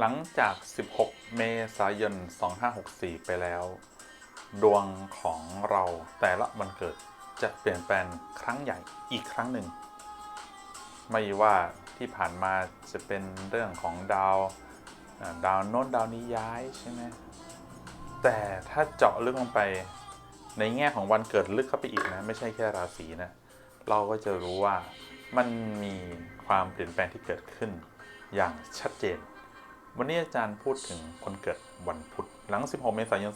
หลังจาก 16 เมษายน 2564 ไปแล้ว ดวงของเราแต่ละวันเกิดจะเปลี่ยนแปลงครั้งใหญ่อีกครั้งหนึ่ง ไม่ว่าที่ผ่านมาจะเป็นเรื่องของดาว ดาวโน้นดาวนี้ย้ายใช่ไหมแต่ถ้าเจาะลึกลงไปในแง่ของวันเกิดลึกเข้าไปอีกนะ ไม่ใช่แค่ราศีนะ เราก็จะรู้ว่ามันมีความเปลี่ยนแปลงที่เกิดขึ้นอย่างชัดเจน วันนี้อาจารย์พูดถึงคนเกิดวันพุธหลัง 16 เมษายน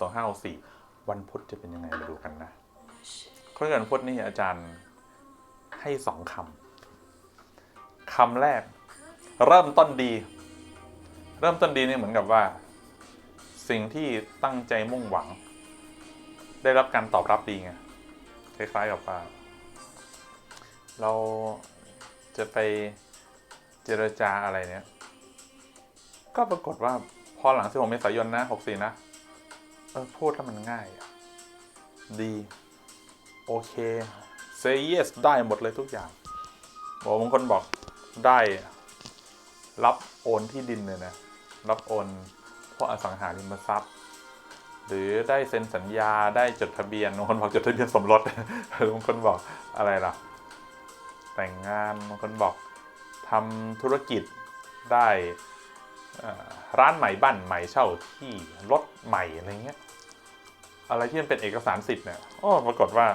2564 วันพุธจะเป็นยังไงมาดูกันนะ คนเกิดพุธนี่อาจารย์ให้สองคำคำแรก เริ่มต้นดี เริ่มต้นดีนี่เหมือนกับว่า สิ่งที่ตั้งใจมุ่งหวัง ได้รับการตอบรับดีไงคล้ายๆกับว่า เราจะไปเจรจาอะไรเนี้ย ก็ปรากฏว่าพอหลัง 16 เมษายนนะ 64 นะ เออ พูดแล้วมันง่าย ดี โอเค say yes ได้หมดเลยทุกอย่างบอกบางคนบอกได้ รับโอนที่ดินเลยนะ รับโอนพวกอสังหาริมทรัพย์ หรือได้เซ็นสัญญาได้จดทะเบียนบางคนบอกจดทะเบียนสมรสบางคนบอกอะไรล่ะ แต่งงานบางคนบอกทำธุรกิจได้ ร้านใหม่บ้านใหม่เช่าที่รถใหม่อะไรเงี้ยอะไรที่มันเป็นเอกสารสิทธิ์เนี่ยโอ้ปรากฏว่า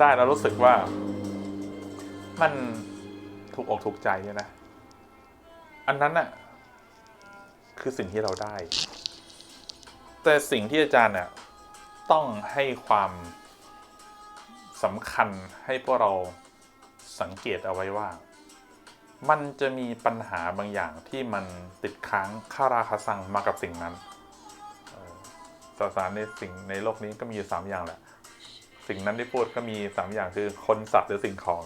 ได้แล้วรู้สึกว่า มันถูกอกถูกใจเนี่ยนะ อันนั้นน่ะคือสิ่งที่เราได้ แต่สิ่งที่อาจารย์เนี่ยต้องให้ความสำคัญให้พวกเราสังเกตเอาไว้ว่า มันจะมีปัญหาบางอย่างที่มันติดค้างคาราคาซังมากับสิ่งนั้นสสารในสิ่งในโลกนี้ก็มีอยู่สามอย่างแหละ สิ่งนั้นที่พูดก็มีสามอย่างคือคนสัตว์หรือสิ่งของ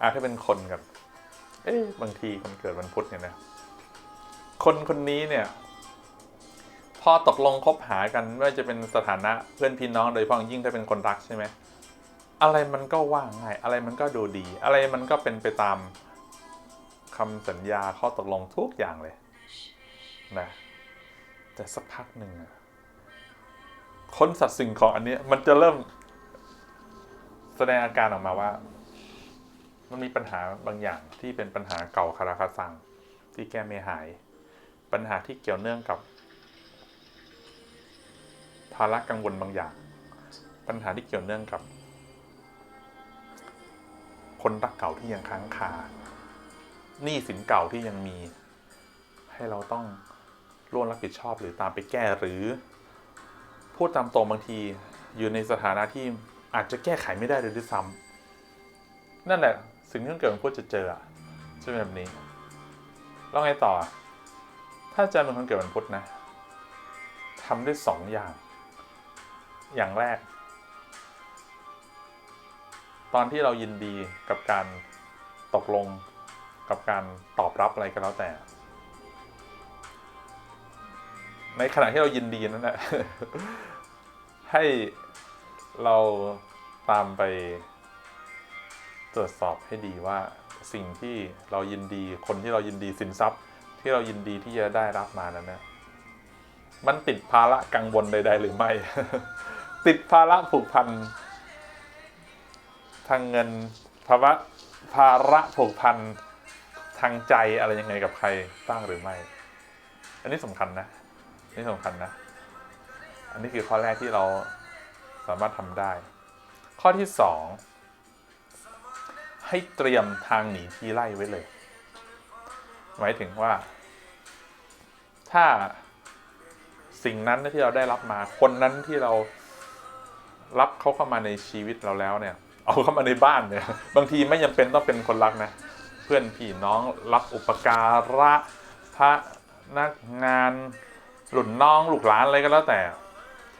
อะถ้าเป็นคนกัน เอ๊ะบางทีคนเกิดวันพุธเนี่ยนะ คนคนนี้เนี่ย พอตกลงคบหากันไม่ว่าจะเป็นสถานะเพื่อนพี่น้องโดยเฉพาะองยิ่งถ้าเป็นคนรักใช่ไหมอะไรมันก็ว่าง่าย อะไรมันก็ดูดี อะไรมันก็เป็นไปตาม คำสัญญาข้อตกลงทุกอย่างเลยนะแต่สักพักหนึ่งคนสัตว์สิ่งของอันนี้มันจะเริ่มแสดงอาการออกมาว่า มันมีปัญหาบางอย่างที่เป็นปัญหาเก่าคาราคาซัง ที่แก้ไม่หาย ปัญหาที่เกี่ยวเนื่องกับ ภาระกังวลบางอย่าง ปัญหาที่เกี่ยวเนื่องกับ คนรักเก่าที่ยังค้างคา หนี้สินเก่าที่ยังมี ให้เราต้องร่วมรับผิดชอบหรือตามไปแก้หรือ พูดตามตรงบางที อยู่ในสถานะที่อาจจะแก้ไขไม่ได้เลยด้วยซ้ำนั่นแหละ สิ่งที่เกิดมันพูดจะเจออะจะเป็นแบบนี้แล้วไงต่อ ถ้าอาจารย์เป็นคนเกิดวันพุธนะทำได้สองอย่าง อย่างแรก ตอนที่เรายินดีกับการตกลง กับการตอบรับอะไรก็แล้วแต่ ในขณะที่เรายินดีนั้นแหละให้เราตามไปตรวจสอบให้ดีว่าสิ่งที่เรายินดีคนที่เรายินดีสินทรัพย์ ที่เรายินดีที่จะได้รับมานั้นนะมันติดภาระกังวลใด ๆ หรือไม่ ติดภาระผูกพันทางเงินภาวะภาระผูกพัน ทางใจอะไรยังไงกับใครบ้างหรือไม่ อันนี้สำคัญนะอันนี่สำคัญนะ อันนี้คือข้อแรกที่เราสามารถทำได้ ข้อที่สองให้เตรียมทางหนีที่ไล่ไว้เลย หมายถึงว่า ถ้าสิ่งนั้นที่เราได้รับมา คนนั้นที่เรารับเขาเข้ามาในชีวิตเราแล้วเนี่ย เอาเข้ามาในบ้านเนี่ย บางทีไม่จำเป็นต้องเป็นคนรักนะ เพื่อนพี่น้องรับอุปการะพระนักงานหลุนน้องลูกหลานอะไรก็แล้วแต่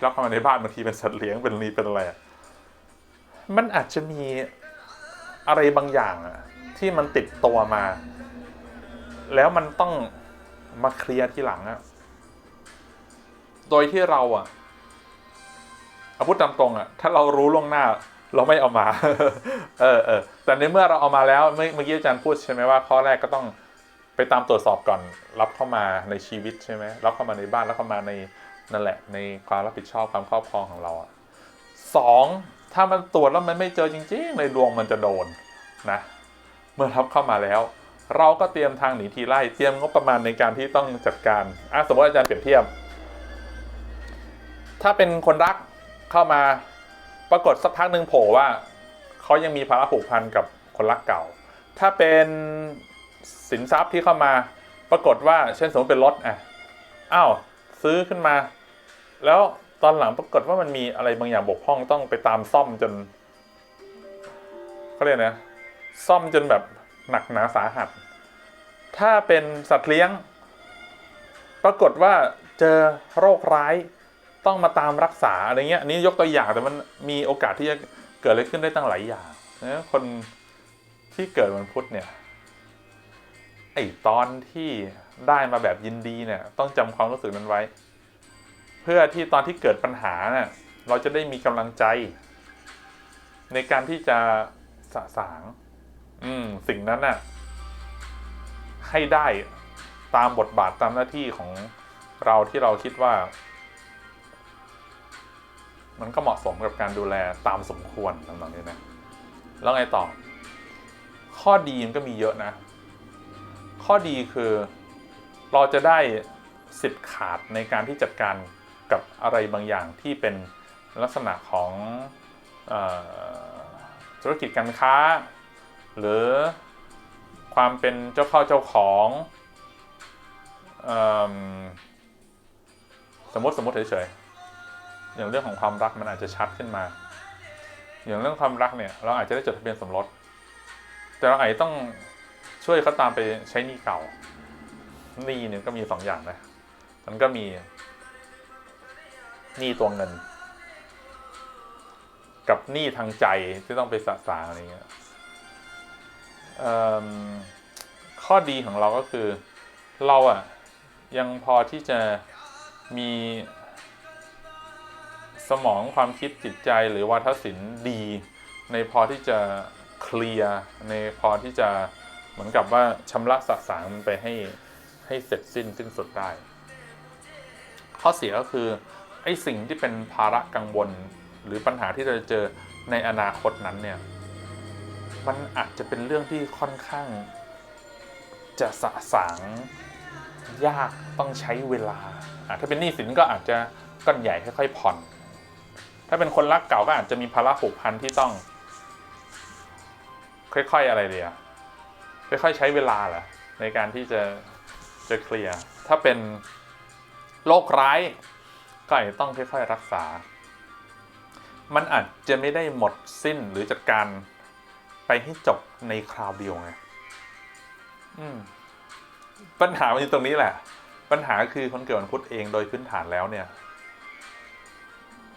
รับเข้ามาในบ้านบางทีเป็นสัตว์เลี้ยงเป็นนีเป็นอะไรมันอาจจะมีอะไรบางอย่างอะที่มันติดตัวมา แล้วมันต้องมาเคลียร์ทีหลังอะโดยที่เราอะอาพูดตามตรงอะถ้าเรารู้ล่วงหน้า เราไม่เอามา เออเออแต่ในเมื่อเราเอามาแล้วเมื่อกี้อาจารย์พูดใช่ไหมว่าข้อแรกก็ต้องไปตามตรวจสอบก่อนรับเข้ามาในชีวิตใช่ไหมรับเข้ามาในบ้านรับเข้ามาในนั่นแหละ ในความรับผิดชอบความครอบครองของเราอะสองถ้ามันตรวจแล้วมันไม่เจอจริง ๆ ในดวงมันจะโดนนะ เมื่อรับเข้ามาแล้ว เราก็เตรียมทางหนีทีไล่เตรียมงบประมาณในการที่ต้องจัดการอะสมมติอาจารย์เปรียบเทียบ ถ้าเป็นคนรักเข้ามา ปรากฏสักพักหนึ่งโผล่ว่าเขายังมีภาระผูกพันกับคนรักเก่า ถ้าเป็นสินทรัพย์ที่เข้ามา ปรากฏว่าเช่นสมมติเป็นรถอะอ้าวซื้อขึ้นมา แล้วตอนหลังปรากฏว่ามันมีอะไรบางอย่างบกพร่องต้องไปตามซ่อมจนเขาเรียกนะซ่อมจนแบบหนักหนาสาหัส ถ้าเป็นสัตว์เลี้ยง ปรากฏว่าเจอโรคร้าย ต้องมาตามรักษาอะไรเงี้ยอันนี้ยกตัวอย่างแต่มันมีโอกาสที่จะเกิดอะไรขึ้นได้ตั้งหลายอย่างนะคนที่เกิดวันพุธเนี่ยไอตอนที่ได้มาแบบยินดีเนี่ยต้องจำความรู้สึกนั้นไว้ เพื่อที่ตอนที่เกิดปัญหาเนี่ยเราจะได้มีกำลังใจ ในการที่จะสะสาง อืมสิ่งนั้นน่ะให้ได้ตามบทบาทตามหน้าที่ของเราที่เราคิดว่า มันก็เหมาะสมกับการดูแลตามสมควรตำนองนี้นะ แล้วไงต่อ ข้อดีมันก็มีเยอะนะ ข้อดีคือเราจะได้สิทธิ์ขาดในการที่จัดการกับอะไรบางอย่างที่เป็นลักษณะของออธุรกิจการค้า หรือความเป็นเจ้าเข้าเจ้าของอสมมติสมมติเฉยๆ อย่างเรื่องของความรักมันอาจจะชัดขึ้นมา อย่างเรื่องความรักเนี่ย เราอาจจะได้จดทะเบียนสมรส แต่เราอาจจะต้องช่วยเขาตามไปใช้หนี้เก่าหนี้เนี่ยก็มีสองอย่างนะ มันก็มีหนี้ตัวเงิน กับหนี้ทางใจที่ต้องไปสะสางอะไรเงี้ยข้อดีของเราก็คือ เราอะยังพอที่จะมี สมองความคิดจิตใจหรือวาทศิลป์ดี ในพอที่จะเคลียร์ในพอที่จะเหมือนกับว่าชำระสะสางมันไปให้ให้เสร็จสิ้นสิ้นสุดได้ ข้อเสียก็คือไอ้สิ่งที่เป็นภาระกังวล หรือปัญหาที่เราจะเจอในอนาคตนั้นเนี่ยมันอาจจะเป็นเรื่องที่ค่อนข้าง จะสะสางยากต้องใช้เวลา ถ้าเป็นหนี้สินก็อาจจะก้อนใหญ่ค่อยๆผ่อน ถ้าเป็นคนรักเก่าก็อาจจะมีภาระผูกพันที่ต้อง ค่อยๆอะไรเดียค่อยๆใช้เวลาแหละในการที่จะจะเคลียร์ถ้าเป็นโรคร้ายก็อาจจะต้องค่อยๆรักษา มันอาจจะไม่ได้หมดสิ้นหรือจัดการไปให้จบในคราวเดียวไงปัญหามันอยู่ตรงนี้แหละ ปัญหาคือคนเกิดวันพุธเองโดยพื้นฐานแล้วเนี่ย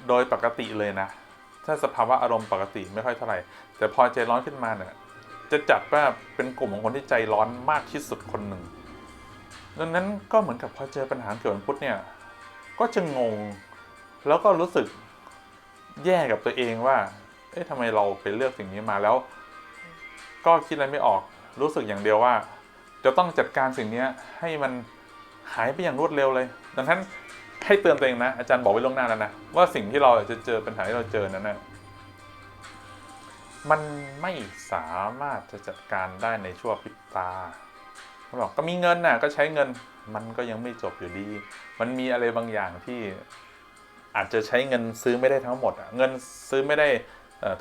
โดยปกติเลยนะ ถ้าสภาวะอารมณ์ปกติไม่ค่อยเท่าไหร่ แต่พอใจร้อนขึ้นมาเนี่ยจะจัดว่าเป็นกลุ่มของคนที่ใจร้อนมากที่สุดคนหนึ่งดังนั้นก็เหมือนกับพอเจอปัญหาเกิดวันพุทธเนี่ย ก็จะงง แล้วก็รู้สึกแย่กับตัวเองว่า เอ๊ะทำไมเราไปเลือกสิ่งนี้มาแล้ว ก็คิดอะไรไม่ออก รู้สึกอย่างเดียวว่า จะต้องจัดการสิ่งนี้ให้มันหายไปอย่างรวดเร็วเลย ดังนั้น ให้เตือนตัวเองนะ อาจารย์บอกไว้ล่วงหน้าแล้วนะ ว่าสิ่งที่เราจะเจอปัญหาที่เราเจอนั้นนะมันไม่สามารถจะจัดการได้ในชั่วพริบตาเขาบอกก็มีเงินน่ะก็ใช้เงินมันก็ยังไม่จบอยู่ดี มันมีอะไรบางอย่างที่อาจจะใช้เงินซื้อไม่ได้ทั้งหมดเงินซื้อไม่ได้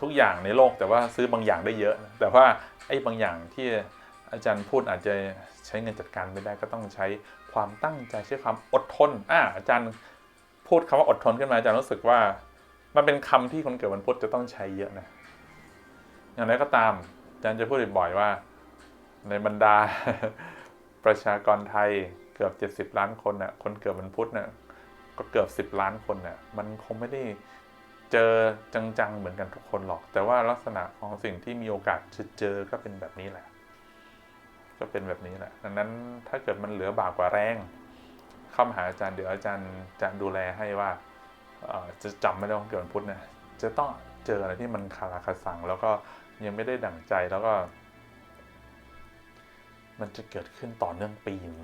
ทุกอย่างในโลก แต่ว่าซื้อบางอย่างได้เยอะ แต่ว่าไอ้บางอย่างที่อาจารย์พูดอาจจะใช้เงินจัดการไม่ได้ก็ต้องใช้ ความตั้งใจใช้ความอดทนอ่าอาจารย์พูดคำว่าอดทนขึ้นมาอาจารย์รู้สึกว่า มันเป็นคำที่คนเกิดวันพุธจะต้องใช้เยอะนะอย่างไรก็ตามอาจารย์จะพูดบ่อยๆว่า ในบรรดาประชากรไทยเกือบ 70 ล้านคนน่ะคนเกิดวันพุธน่ะก็เกือบ 10 ล้านคนน่ะมันคงไม่ได้เจอจังๆเหมือนกันทุกคนหรอก แต่ว่าลักษณะของสิ่งที่มีโอกาสจะเจอก็เป็นแบบนี้แหละ ก็เป็นแบบนี้แหละ ดังนั้นถ้าเกิดมันเหลือบากกว่าแรงเข้ามาหาอาจารย์เดี๋ยวอาจารย์จะดูแลให้ว่าจะจำไม่ได้ว่าเกิดวันพุธนะจะต้องเจออะไรที่มันคาราคาสังแล้วก็ยังไม่ได้ดั่งใจแล้วก็ มันจะเกิดขึ้นต่อเนื่องปีหนึงเลย